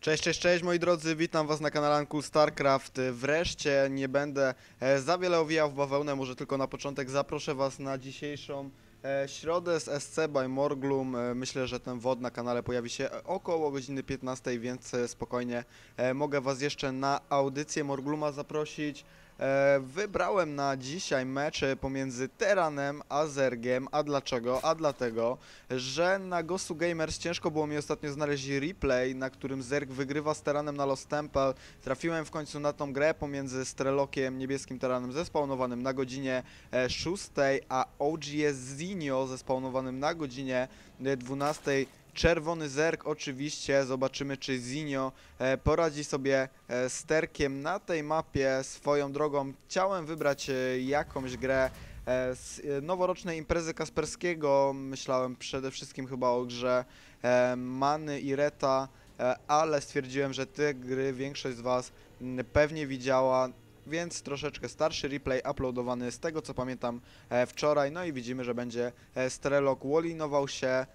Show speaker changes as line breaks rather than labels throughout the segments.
Cześć, cześć, cześć moi drodzy, witam was na kanalanku StarCraft. Wreszcie nie będę e, za wiele owijał w bawełnę, może tylko na początek zaproszę was na dzisiejszą e, środę z SC by Morglum. E, myślę, że ten wod na kanale pojawi się około godziny 15, więc spokojnie mogę was jeszcze na audycję Morgluma zaprosić. E, Wybrałem na dzisiaj mecz e, pomiędzy Teranem a Zergiem. A dlaczego? A dlatego, że na Gosu Gamers ciężko było mi ostatnio znaleźć replay, na którym Zerg wygrywa z Teranem na Lost Temple. Trafiłem w końcu na tą grę pomiędzy Strelokiem, niebieskim Teranem zespawnowanym na godzinie e, 6, a OGS Zinio zespawnowanym na godzinie e, 12. Czerwony Zerg oczywiście, zobaczymy czy Zinio e, poradzi sobie e, z Terkiem na tej mapie swoją drogą. Chciałem wybrać e, jakąś grę z noworocznej imprezy Kasperskiego. Myślałem przede wszystkim chyba o grze Many i Reta, ale stwierdziłem, że te gry większość z Was m, pewnie widziała. Więc troszeczkę starszy replay uploadowany z tego co pamiętam wczoraj. No i widzimy, że będzie Strelok wallinował się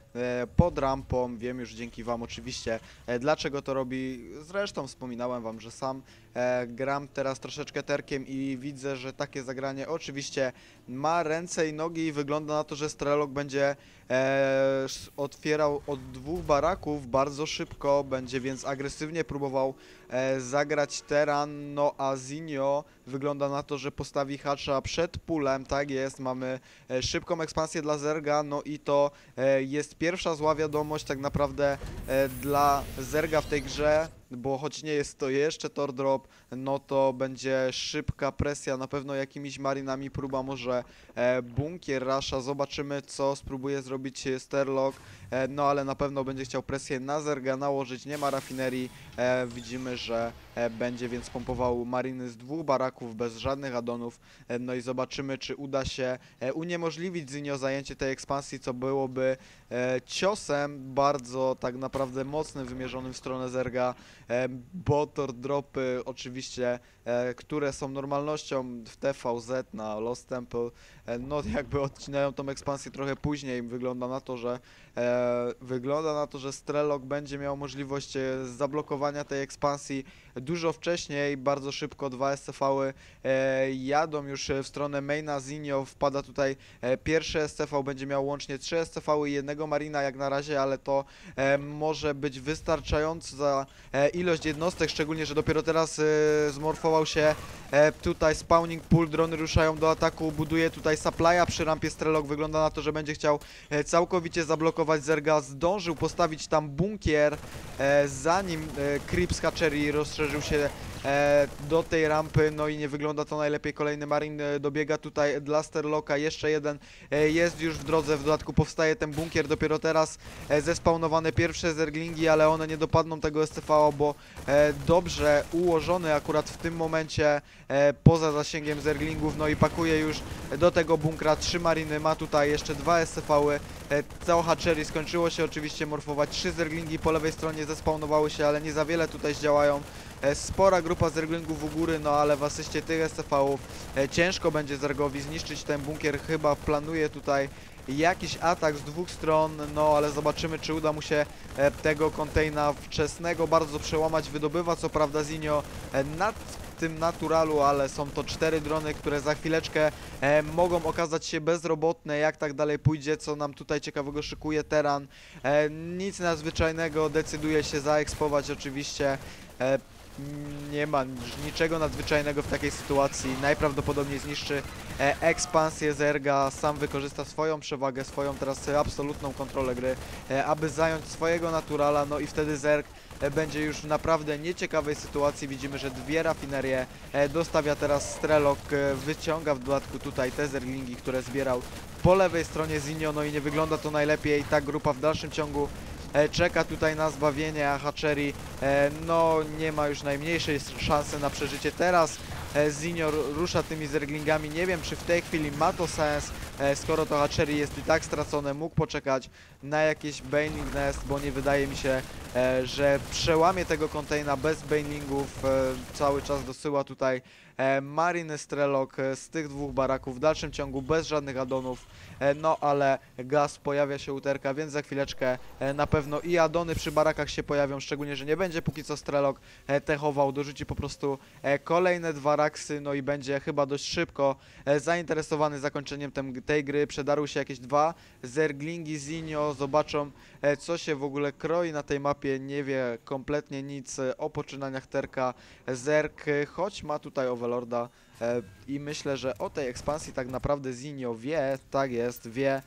pod rampą. Wiem już dzięki Wam oczywiście e, dlaczego to robi. Zresztą wspominałem Wam, że sam e, gram teraz troszeczkę terkiem i widzę, że takie zagranie oczywiście ma ręce i nogi i wygląda na to, że Strelok będzie e, otwierał od dwóch baraków bardzo szybko, będzie więc agresywnie próbował e, zagrać Teran, no a Zinio wygląda na to, że postawi hacza przed pulem, tak jest, mamy e, szybką ekspansję dla Zerga, no i to e, jest pierwsza zła wiadomość tak naprawdę e, dla Zerga w tej grze, bo choć nie jest to jeszcze tor drop, no to będzie szybka presja, na pewno jakimiś marinami próba może e, bunkier rasza, zobaczymy co spróbuje zrobić Sterlock, e, no ale na pewno będzie chciał presję na Zerga nałożyć, nie ma rafinerii, e, widzimy, że będzie więc pompował mariny z dwóch baraków bez żadnych addonów, e, no i zobaczymy czy uda się uniemożliwić Zinio zajęcie tej ekspansji, co byłoby ciosem bardzo tak naprawdę mocnym, wymierzonym w stronę Zerga, bo tor dropy oczywiście, e, które są normalnością w TVZ na Lost Temple, e, no jakby odcinają tą ekspansję trochę później, wygląda na to, że e, wygląda na to, że Strelok będzie miał możliwość e, zablokowania tej ekspansji dużo wcześniej, bardzo szybko dwa SCV-y e, jadą już e, w stronę maina Zinio, wpada tutaj e, pierwszy SCV, będzie miał łącznie trzy SCV i jednego Marina jak na razie, ale to e, może być wystarczająca e, ilość jednostek, szczególnie, że dopiero teraz e, zmorfował się e, tutaj spawning pool, drony ruszają do ataku, buduje tutaj supply'a przy rampie Strelok, wygląda na to, że będzie chciał e, całkowicie zablokować Zerga, zdążył postawić tam bunkier, e, zanim e, Creep z Hatchery rozszerzył się do tej rampy, no i nie wygląda to najlepiej, kolejny Marin e, dobiega tutaj dla Sterlocka, jeszcze jeden e, jest już w drodze, w dodatku powstaje ten bunkier, dopiero teraz e, zespawnowane pierwsze zerglingi, ale one nie dopadną tego STV, bo e, dobrze ułożony akurat w tym momencie e, poza zasięgiem zerglingów, no i pakuje już do tego bunkra trzy mariny, ma tutaj jeszcze dwa SCV-y, e, całe hatchery skończyło się oczywiście morfować, trzy zerglingi po lewej stronie zespawnowały się, ale nie za wiele tutaj zdziałają. E, Spora grupa zerglingów u góry, no ale w asyście tych SCV-ów e, ciężko będzie Zergowi zniszczyć ten bunkier, chyba planuje tutaj jakiś atak z dwóch stron, no ale zobaczymy czy uda mu się e, tego kontajna wczesnego bardzo przełamać, wydobywa co prawda Zinio nad tym naturalu, ale są to cztery drony, które za chwileczkę e, mogą okazać się bezrobotne, jak tak dalej pójdzie, co nam tutaj ciekawego szykuje Teran. E, nic nadzwyczajnego, decyduje się zaekspować oczywiście. E, nie ma niczego nadzwyczajnego w takiej sytuacji. Najprawdopodobniej zniszczy e, ekspansję Zerga, sam wykorzysta swoją przewagę, swoją teraz absolutną kontrolę gry, e, aby zająć swojego naturala, no i wtedy Zerg e, będzie już w naprawdę nieciekawej sytuacji. Widzimy, że dwie rafinerie e, dostawia teraz Strelok, e, wyciąga w dodatku tutaj te zerglingi, które zbierał po lewej stronie Zinio, no i nie wygląda to najlepiej. Ta grupa w dalszym ciągu czeka tutaj na zbawienie, a Hatchery e, no nie ma już najmniejszej szansy na przeżycie. Teraz e, Zinio ru- rusza tymi zerglingami. Nie wiem, czy w tej chwili ma to sens, e, skoro to Hatchery jest i tak stracone, mógł poczekać na jakieś Baneling Nest, bo nie wydaje mi się, e, że przełamie tego kontajna bez Banelingów. E, cały czas dosyła tutaj e, Marine Strelok e, z tych dwóch baraków w dalszym ciągu bez żadnych addonów. E, no ale gaz pojawia się uterka, więc za chwileczkę e, na pewno i addony przy barakach się pojawią, szczególnie, że nie będzie póki co Strelok e, techował, dorzuci po prostu e, kolejne dwa no i będzie chyba dość szybko e, zainteresowany zakończeniem tej gry. Przedarły się jakieś dwa Zerglingi, Zinio, zobaczą e, co się w ogóle kroi na tej mapie, nie wie kompletnie nic e, o poczynaniach Terka. Zerk, e, choć ma tutaj Overlorda i myślę, że o tej ekspansji tak naprawdę Zinio wie, tak jest, wie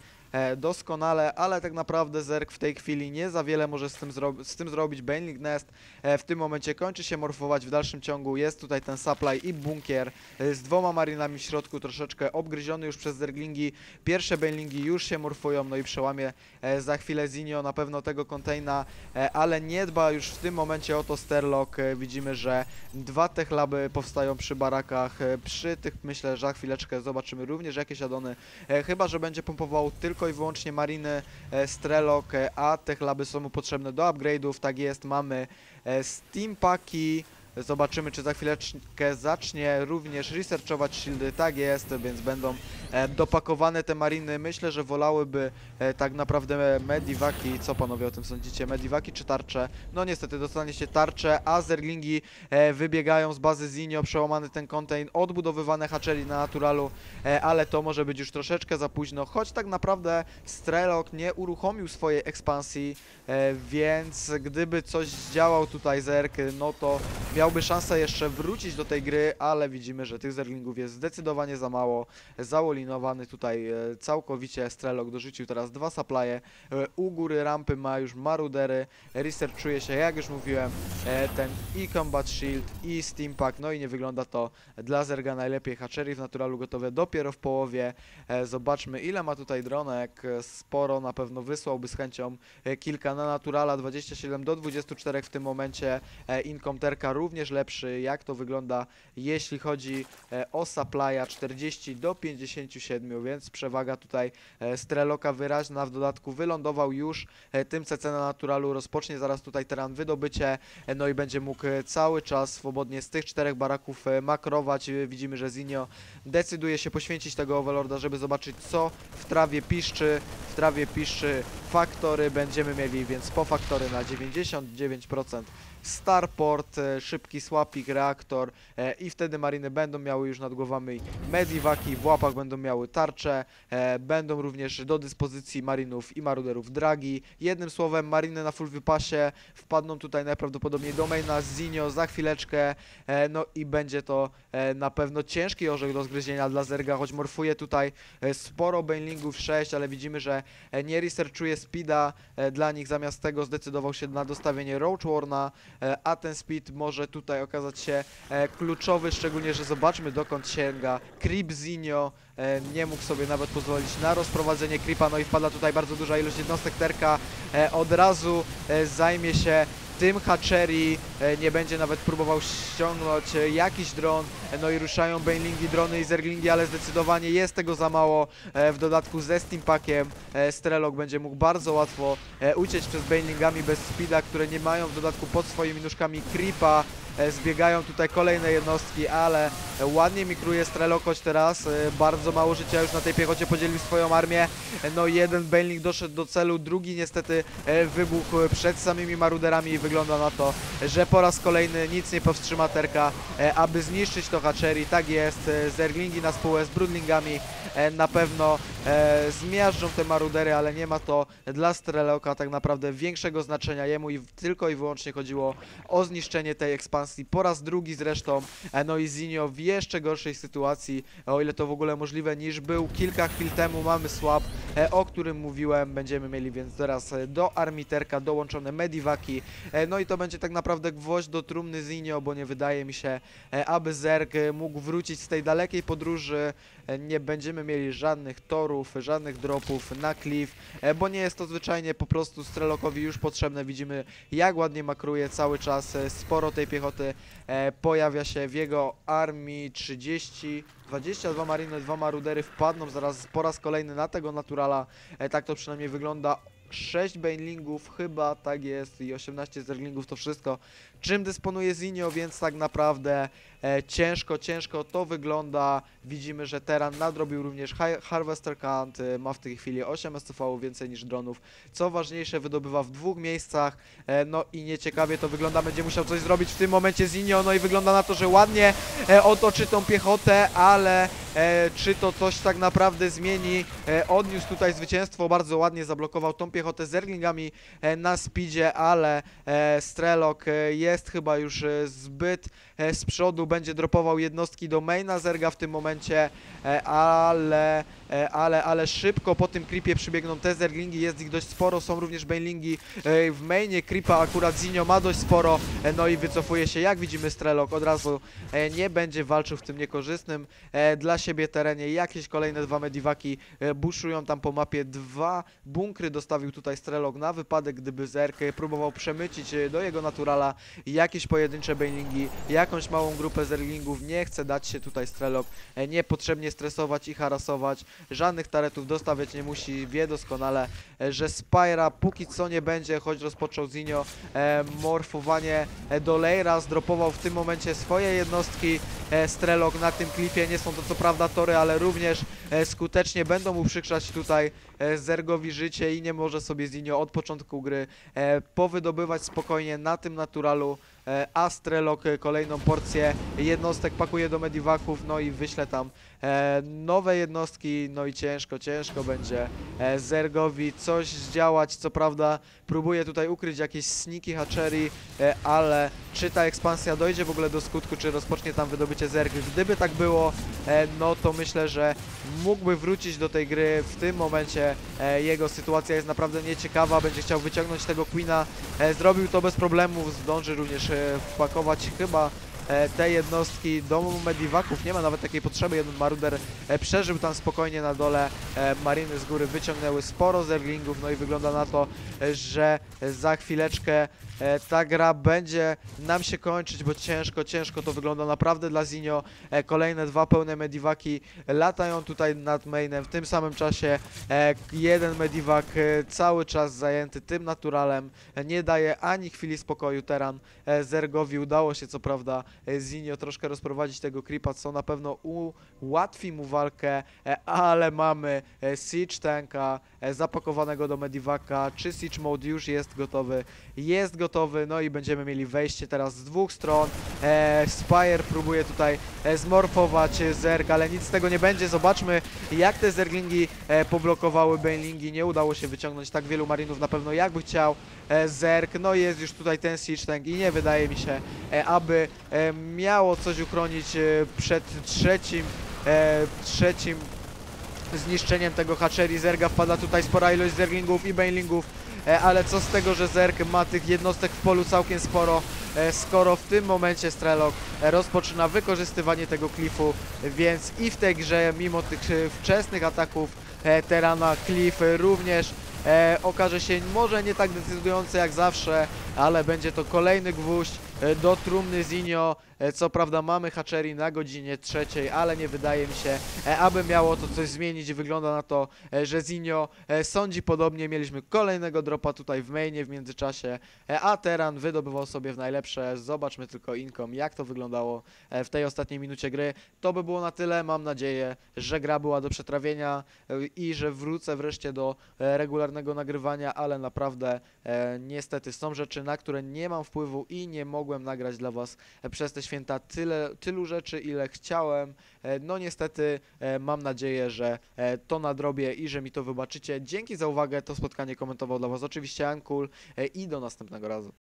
doskonale, ale tak naprawdę Zerk w tej chwili nie za wiele może z tym, zro z tym zrobić. Baneling Nest e, w tym momencie kończy się morfować w dalszym ciągu, jest tutaj ten supply i bunkier e, z dwoma marinami w środku, troszeczkę obgryziony już przez Zerglingi. Pierwsze Banelingi już się morfują, no i przełamie e, za chwilę Zinio na pewno tego kontajna, e, ale nie dba już w tym momencie o to Sterlock. E, widzimy, że dwa techlaby powstają przy barakach, e, przy tych myślę, że za chwileczkę zobaczymy również jakieś adony, e, chyba, że będzie pompował tylko i wyłącznie mariny e, Strelok, e, a techlaby są mu potrzebne do upgrade'ów, tak jest, mamy e, Steam Paki, Zobaczymy, czy za chwileczkę zacznie również researchować shieldy. Tak jest, więc będą e, dopakowane te mariny. Myślę, że wolałyby e, tak naprawdę medivaki. Co panowie o tym sądzicie? Medivaki czy tarcze? No niestety dostaniecie tarcze, a zerglingi e, wybiegają z bazy Zinio, przełamany ten contain, odbudowywane hatchery na naturalu, ale to może być już troszeczkę za późno, choć tak naprawdę Strelok nie uruchomił swojej ekspansji, więc gdyby coś zdziałał tutaj Zerk, no to miałby szansę jeszcze wrócić do tej gry, ale widzimy, że tych zerglingów jest zdecydowanie za mało. Załolinowany tutaj e, całkowicie Strelok dorzucił teraz dwa supply'e. E, U góry rampy ma już marudery. Researchuje się, jak już mówiłem, e, ten i Combat Shield i Steam Pack. No i nie wygląda to dla Zerga najlepiej. Hatchery w naturalu gotowe dopiero w połowie. Zobaczmy ile ma tutaj dronek. Sporo na pewno wysłałby z chęcią kilka na naturala. 27 do 24 w tym momencie. E, Incomterka również lepszy. Jak to wygląda jeśli chodzi e, o supply'a 40 do 57, więc przewaga tutaj e, Streloka wyraźna. W dodatku wylądował już e, tym CC na naturalu. Rozpocznie zaraz tutaj teran wydobycie. No i będzie mógł cały czas swobodnie z tych czterech baraków makrować. Widzimy, że Zinio decyduje się poświęcić tego Overlorda, żeby zobaczyć co w trawie piszczy. W trawie piszczy faktory będziemy mieli, więc po faktory na 99%. Starport, e, szybki słapik, reaktor e, i wtedy mariny będą miały już nad głowami mediwaki, w łapach będą miały tarcze, e, będą również do dyspozycji marinów i maruderów dragi. Jednym słowem mariny na full wypasie wpadną tutaj najprawdopodobniej do maina Zinio za chwileczkę, no i będzie to na pewno ciężki orzech do zgryzienia dla Zerga, choć morfuje tutaj sporo banelingów 6, ale widzimy, że nie researchuje speeda dla nich, zamiast tego zdecydował się na dostawienie Roach Warna, a ten speed może tutaj okazać się e, kluczowy, szczególnie, że zobaczmy dokąd sięga Creep Zinio, e, nie mógł sobie nawet pozwolić na rozprowadzenie creepa, no i wpada tutaj bardzo duża ilość jednostek Terka, e, od razu e, zajmie się tym Hatchery, e, nie będzie nawet próbował ściągnąć e, jakiś dron, e, no i ruszają Banelingi, drony i Zerglingi, ale zdecydowanie jest tego za mało, w dodatku ze Steampakiem Strelok będzie mógł bardzo łatwo uciec przez Banelingami bez speeda, które nie mają w dodatku pod swoimi nóżkami creepa, zbiegają tutaj kolejne jednostki, ale e, ładnie mikruje Strelok, choć teraz. E, bardzo mało życia już na tej piechocie podzielił swoją armię, E, no jeden Baneling doszedł do celu, drugi niestety e, wybuchł przed samymi maruderami i wygląda na to, że po raz kolejny nic nie powstrzyma Terka, e, aby zniszczyć to Hatchery. Tak jest, e, Zerglingi na spółę z Broodlingami e, na pewno e, zmiażdżą te marudery, ale nie ma to dla Streloka tak naprawdę większego znaczenia. Jemu i tylko i wyłącznie chodziło o zniszczenie tej ekspansji po raz drugi zresztą. E, no i Zinio w jeszcze gorszej sytuacji, o ile to w ogóle możliwe, niż był kilka chwil temu. Mamy swap, e, o którym mówiłem. Będziemy mieli więc teraz e, do armiterka dołączone mediwaki. E, no i to będzie tak naprawdę gwoźdź do trumny Zinio, bo nie wydaje mi się, e, aby Zerg e, mógł wrócić z tej dalekiej podróży. Nie będziemy mieli żadnych torów, żadnych dropów na cliff, e, bo nie jest to zwyczajnie po prostu Strelokowi już potrzebne. Widzimy jak ładnie makruje cały czas, e, sporo tej piechoty e, pojawia się w jego armii 30, 22 mariny, 2 marudery wpadną zaraz po raz kolejny na tego naturala, tak to przynajmniej wygląda. 6 bainlingów chyba, tak jest, i 18 zerglingów to wszystko, czym dysponuje Zinio, więc tak naprawdę e, ciężko, ciężko to wygląda. Widzimy, że Teran nadrobił również Harvester Count, e, ma w tej chwili 8 STV więcej niż dronów. Co ważniejsze, wydobywa w dwóch miejscach, e, no i nieciekawie to wygląda, będzie musiał coś zrobić w tym momencie Zinio, no i wygląda na to, że ładnie e, otoczy tą piechotę, ale e, czy to coś tak naprawdę zmieni? E, odniósł tutaj zwycięstwo, bardzo ładnie zablokował tą piechotę zerglingami e, na speedzie, ale e, Strelok jest chyba już zbyt z przodu, będzie dropował jednostki do maina Zerga w tym momencie, ale, ale, ale szybko po tym creepie przybiegną te Zerglingi, jest ich dość sporo, są również Banelingi e, w mainie creepa, akurat Zinio ma dość sporo, e, no i wycofuje się, jak widzimy Strelok od razu e, nie będzie walczył w tym niekorzystnym e, dla siebie terenie, jakieś kolejne dwa mediwaki e, buszują tam po mapie, dwa bunkry dostawił tutaj Strelok na wypadek, gdyby Zerk e, próbował przemycić e, do jego naturala jakieś pojedyncze Banelingi, jakąś małą grupę Zerglingów, nie chce dać się tutaj Strelok e, niepotrzebnie stresować i harasować, żadnych taretów dostawiać nie musi, wie doskonale, e, że Spyra póki co nie będzie, choć rozpoczął Zinio e, morfowanie e, do Leira, zdropował w tym momencie swoje jednostki, e, Strelok na tym klipie, nie są to co prawda tory, ale również e, skutecznie będą uprzykrzać tutaj Zergowi życie i nie może sobie Zinio od początku gry e, powydobywać spokojnie na tym naturalu, e, a Strelok e, kolejną porcję jednostek pakuje do mediwaków, no i wyśle tam e, nowe jednostki, no i ciężko, ciężko będzie e, Zergowi coś zdziałać, co prawda próbuje tutaj ukryć jakieś sniki hatchery, e, ale czy ta ekspansja dojdzie w ogóle do skutku, czy rozpocznie tam wydobycie Zerg, gdyby tak było, e, no to myślę, że mógłby wrócić do tej gry w tym momencie, e, jego sytuacja jest naprawdę nieciekawa, będzie chciał wyciągnąć tego Queena, e, zrobił to bez problemów, zdąży również e, wpakować chyba te jednostki do mediwaków, nie ma nawet takiej potrzeby, jeden maruder e, przeżył tam spokojnie na dole, e, mariny z góry wyciągnęły sporo zerglingów, no i wygląda na to, e, że za chwileczkę e, ta gra będzie nam się kończyć, bo ciężko, ciężko to wygląda naprawdę dla Zinio, e, kolejne dwa pełne mediwaki latają tutaj nad mainem, w tym samym czasie e, jeden mediwak e, cały czas zajęty tym naturalem, e, nie daje ani chwili spokoju. Teran e, Zergowi, udało się co prawda e, Zinio troszkę rozprowadzić tego creepa, co na pewno ułatwi mu walkę, e, ale mamy e, Siege Tanka e, zapakowanego do Medivaka, czy Siege Mode już jest gotowy, jest gotowy, no i będziemy mieli wejście teraz z dwóch stron, e, Spire próbuje tutaj e, zmorfować e, Zerg, ale nic z tego nie będzie, zobaczmy jak te Zerglingi e, poblokowały Banelingi, nie udało się wyciągnąć tak wielu marinów na pewno jakby chciał e, Zerg, no jest już tutaj ten Siege Tank i nie wydaje mi się, e, aby e, miało coś uchronić e, przed trzecim, e, trzecim zniszczeniem tego hatchery. Zerga wpada tutaj spora ilość zerglingów i banelingów, e, ale co z tego, że Zerg ma tych jednostek w polu całkiem sporo, e, skoro w tym momencie Strelok e, rozpoczyna wykorzystywanie tego klifu, więc i w tej grze, mimo tych wczesnych ataków Terana, klif również okaże się może nie tak decydujący jak zawsze, ale będzie to kolejny gwóźdź do trumny Zinio. E, Co prawda mamy hatchery na godzinie trzeciej, ale nie wydaje mi się, e, aby miało to coś zmienić. Wygląda na to, e, że Zinio e, sądzi podobnie. Mieliśmy kolejnego dropa tutaj w mainie w międzyczasie, e, a Teran wydobywał sobie w najlepsze. Zobaczmy tylko inkom, jak to wyglądało e, w tej ostatniej minucie gry. To by było na tyle. Mam nadzieję, że gra była do przetrawienia e, i że wrócę wreszcie do e, regularnego nagrywania, ale naprawdę e, niestety są rzeczy, na które nie mam wpływu i nie mogłem nagrać dla Was e, przez te święta tyle, tylu rzeczy, ile chciałem. E, No niestety e, mam nadzieję, że to nadrobię i że mi to wybaczycie. Dzięki za uwagę, to spotkanie komentował dla Was oczywiście Ankul i do następnego razu.